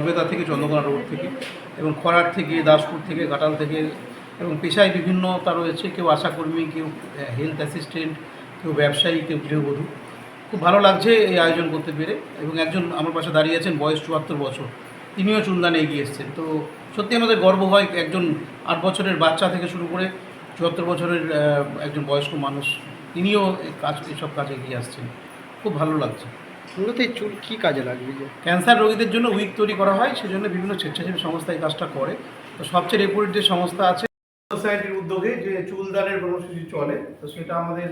সভ্যতা থেকে চন্দ্রকোনা রোড থেকে এবং খরার থেকে, দাসপুর থেকে, ঘাটাল থেকে এবং পেশায় বিভিন্নতা রয়েছে। কেউ আশাকর্মী, কেউ হেলথ অ্যাসিস্ট্যান্ট কেউ ব্যবসায়ী, কেউ গৃহবধূ। খুব ভালো লাগছে এই আয়োজন করতে পেরে এবং একজন আমার পাশে দাঁড়িয়ে আছেন, বয়স চুয়াত্তর বছর। তিনিও চুলদানে এগিয়ে এসেছেন। তো সত্যি আমাদের গর্ব হয় একজন আট বছরের বাচ্চা থেকে শুরু করে চুয়াত্তর বছরের একজন বয়স্ক মানুষ। তিনিও কাজ, এসব কাজে এগিয়ে আসছেন। খুব ভালো লাগছে। মূলত এই চুল কী কাজে লাগবে যে? ক্যান্সার রোগীদের জন্য উইক তৈরি করা হয়, সেজন্য বিভিন্ন স্বেচ্ছাসেবী সংস্থা এই কাজটা করে। তো সবচেয়ে রেপুটেড যে সংস্থা আছে সোসাইটির উদ্যোগে যে চুলদানের কর্মসূচি চলে। তো সেটা আমাদের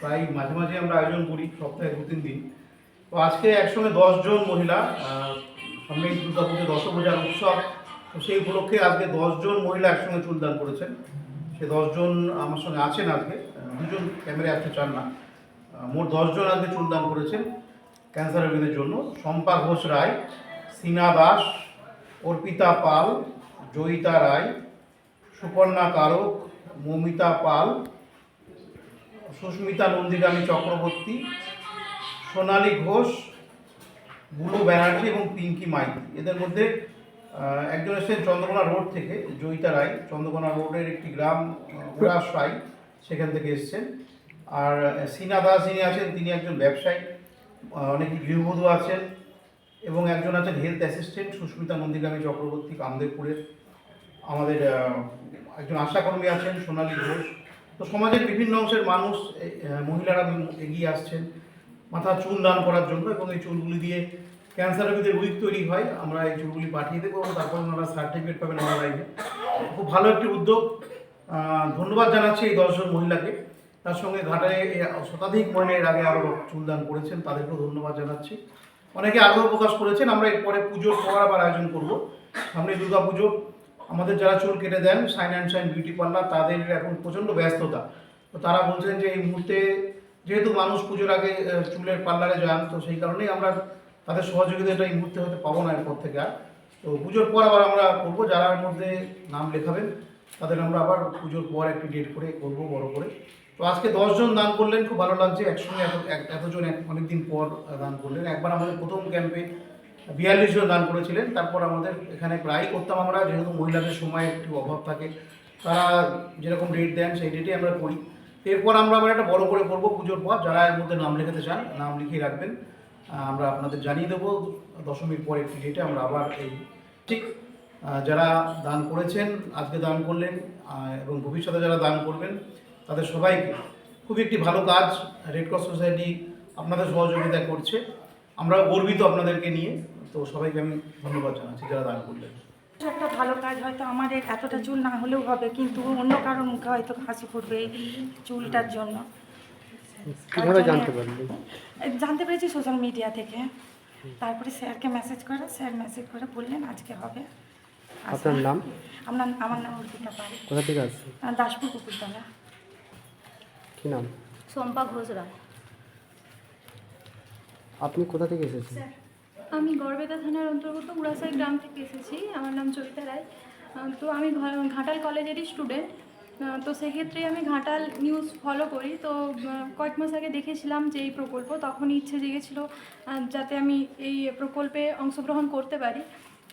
প্রায় মাঝে মাঝে আমরা আয়োজন করি, সপ্তাহে দু তিন দিন। তো আজকে একসঙ্গে দশজন মহিলা সামনেই দুর্গা পুজো দশপূজার উৎসব। তো সেই উপলক্ষে আজকে দশজন মহিলা একসঙ্গে চুলদান করেছেন। সে দশজন আমার সঙ্গে আছেন আজকে দুজন ক্যামেরায় আসতে চান না। মোট দশজন আজকে চুলদান করেছেন। ক্যান্সার রোগীদের জন্য শম্পা ঘোষ রায়, সিনা দাস, অর্পিতা পাল, জয়িতা রায়, সুপর্ণা কারক, মৌমিতা পাল, সুস্মিতা নন্দিগামী চক্রবর্তী, সোনালী ঘোষ, বুলু ব্যানার্জি এবং পিঙ্কি মাইতি। এদের মধ্যে একজন এসেছেন চন্দ্রকোনা রোড থেকে, জয়িতা রায়। চন্দ্রকোনা রোডের একটি গ্রাম উড়াস রায়, সেখান থেকে এসছেন। আর সিনা দাস যিনি আছেন, তিনি একজন ব্যবসায়ী। অনেকে গৃহবধূ আছেন এবং একজন আছেন হেলথ অ্যাসিস্ট্যান্ট সুস্মিতা নন্দীগামী চক্রবর্তী কামদেবপুরের। আমাদের একজন আশাকর্মী আছেন সোনালী ঘোষ। তো সমাজের বিভিন্ন অংশের মানুষ মহিলারা এগিয়ে আসছেন। মাথা চুল দান করার জন্য এবং এই চুলগুলি দিয়ে ক্যান্সার রোগীদের উইক তৈরি হয়। আমরা এই চুলগুলি পাঠিয়ে দেবো এবং তারপর ওনারা সার্টিফিকেট পাবেন আমার লাইনে খুব ভালো একটি উদ্যোগ। ধন্যবাদ জানাচ্ছি এই দশজন মহিলাকে। তার সঙ্গে ঘাটালে এ, শতাধিক মহিলা এর আগে আরও চুলদান করেছেন, তাদেরকেও ধন্যবাদ জানাচ্ছি। অনেকে আগ্রহ প্রকাশ করেছেন, আমরা এরপরে পুজোর পর আবার আয়োজন করব। সামনে দুর্গা পুজো আমাদের যারা চুল কেটে দেন, shine and shine beauty parlour, তাদের এখন প্রচণ্ড ব্যস্ততা। তো তারা বলছেন যে এই মুহূর্তে যেহেতু মানুষ পুজোর আগে চুলের পার্লারে যান, তো সেই কারণেই আমরা তাদের সহযোগিতাটা এই মুহূর্তে হয়তো পাবো না এরপর থেকে আর। তো পুজোর পর আবার আমরা করব, যারা মধ্যে নাম লেখাবেন, তাদের আমরা আবার পুজোর পর একটি ডেট করে করব, বড় করে। তো আজকে দশজন দান করলেন, খুব ভালো লাগছে। একসঙ্গে এত এতজন অনেকদিন পর দান করলেন। একবার আমাদের প্রথম ক্যাম্পে বিয়াল্লিশ জন দান করেছিলেন। তারপর আমাদের এখানে প্রায় করতাম আমরা, যেহেতু মহিলাদের সময় একটু অভাব থাকে। তারা যেরকম ডেট দেন, সেই ডেটে আমরা করি। এরপর আমরা আবার একটা বড় করে করব পুজোর পর। যারা এর মধ্যে নাম লেখাতে চান, নাম লিখিয়ে রাখবেন। আমরা আপনাদের জানিয়ে দেবো দশমীর পর একটি ডেটে আমরা আবার এই ঠিক যারা দান করেছেন, আজকে দান করলেন এবং ভবিষ্যতে যারা দান করবেন তাদের সবাইকে। খুবই একটি ভালো কাজ রেড ক্রস সোসাইটি আপনাদের সহযোগিতা করছে। আমরা গর্বিত আপনাদেরকে নিয়ে। তো সবাইকে আমি ধন্যবাদ জানাচ্ছি যারা দান করলেন। একটা ভালো কাজ হয়তো আমাদের এতটা চুল না হলেও হবে কিন্তু অন্য কারোর মুখে হয়তো হাসি ফুটবে চুলটার জন্য। কীভাবে জানতে পেরেছি সোশ্যাল মিডিয়া থেকে। তারপরে স্যারকে মেসেজ করে স্যার মেসেজ করে বললেন আজকে হবে। আপনার নাম? আমার আমার নাম অর্পিতা পাল। কোথা থেকে আসছেন? আহ, দাসপুর কুকুরতলা। কী নাম? শম্পা ঘোষ রায়। আপনি কোথা থেকে এসেছেন? আমি গড়বেতা থানার অন্তর্গত উড়াসাই গ্রাম থেকে এসেছি। আমার নাম চরিতা রায়। তো আমি ঘাটাল কলেজেরই স্টুডেন্ট। তো সেক্ষেত্রে আমি ঘাটাল নিউজ ফলো করি। তো কয়েক মাস আগে দেখেছিলাম যে এই প্রকল্প। তখন ইচ্ছে জেগেছিল যাতে আমি এই প্রকল্পে অংশগ্রহণ করতে পারি।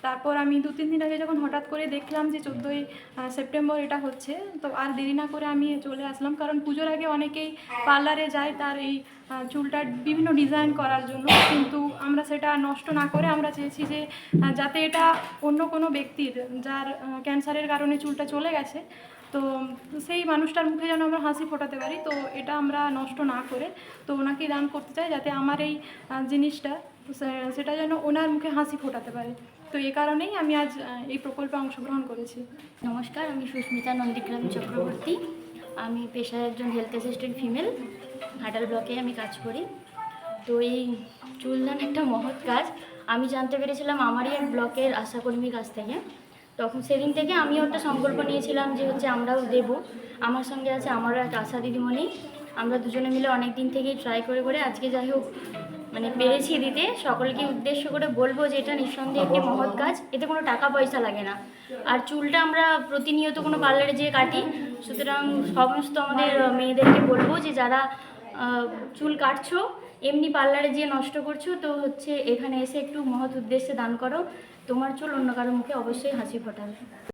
তারপর আমি দু তিন দিন আগে যখন হঠাৎ করে দেখলাম যে চোদ্দোই সেপ্টেম্বর এটা হচ্ছে তো আর দেরি না করে আমি চলে আসলাম। কারণ পুজোর আগে অনেকেই পার্লারে যায় তার এই আহ, চুলটার বিভিন্ন ডিজাইন করার জন্য। কিন্তু আমরা সেটা নষ্ট না করে আমরা চেয়েছি যে যাতে এটা অন্য কোনো ব্যক্তির যার ক্যান্সারের কারণে চুলটা চলে গেছে। তো সেই মানুষটার মুখে যেন আমরা হাসি ফোটাতে পারি। তো এটা আমরা নষ্ট না করে তো ওনাকেই দান করতে চাই যাতে আমার এই জিনিসটা সেটা যেন ওনার মুখে হাসি ফোটাতে পারে। তো এই কারণেই আমি আজ এই প্রকল্পে অংশগ্রহণ করেছি। নমস্কার, আমি সুস্মিতা নন্দীগ্রাম চক্রবর্তী। আমি পেশায় একজন হেলথ অ্যাসিস্ট্যান্ট ফিমেল ঘাটাল ব্লকে আমি কাজ করি। তো এই চুলদান একটা মহৎ কাজ। আমি জানতে পেরেছিলাম আমারই এক ব্লকের আশাকর্মীর কাছ থেকে। তখন সেদিন থেকে আমিও একটা সংকল্প নিয়েছিলাম যে হচ্ছে আমরাও দেব। আমার সঙ্গে আছে আমারও এক আশা দিদিমণি। আমরা দুজনে মিলে অনেক দিন থেকেই ট্রাই করে করে আজকে যাই হোক মানে পেরেছি দিতে। সকলকে উদ্দেশ্য করে বলব যে এটা নিঃসন্দেহে একটি মহৎ কাজ। এতে কোনো টাকা পয়সা লাগে না। আর চুলটা আমরা প্রতিনিয়ত কোনো পার্লারে যেয়ে কাটি। সুতরাং সমস্ত আমাদের মেয়েদেরকে বলব যে যারা চুল কাটছো, এমনি পার্লারে যেয়ে নষ্ট করছ, তো হচ্ছে এখানে এসে একটু মহৎ উদ্দেশ্যে দান করো। তোমার চুল অন্য কারও মুখে অবশ্যই হাসি ফোটাবে।